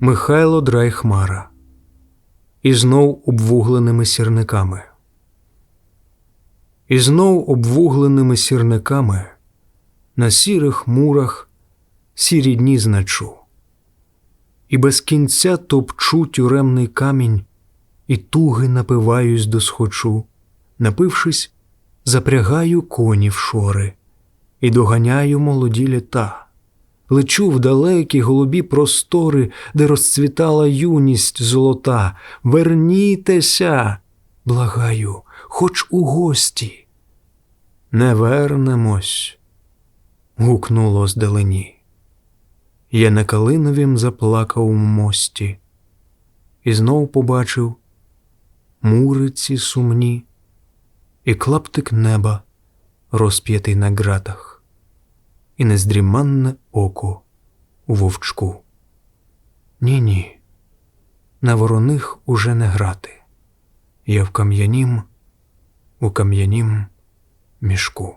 Михайло Драйхмара. І знов обвугленими сірниками. І знов обвугленими сірниками на сірих мурах сірі дні значу. І без кінця топчу тюремний камінь, і туги напиваюсь до схочу, напившись, запрягаю коні в шори, і доганяю молоді літа. Лечу в далекі голубі простори, де розцвітала юність золота. Вернітеся, благаю, хоч у гості. Не вернемось, гукнуло здалені. Я на Калиновім заплакав мості, і знов побачив муриці сумні, і клаптик неба розп'ятий на ґратах, і нездріманне око у вовчку. Ні, ні, на вороних уже не грати. Я в кам'янім, у кам'янім мішку.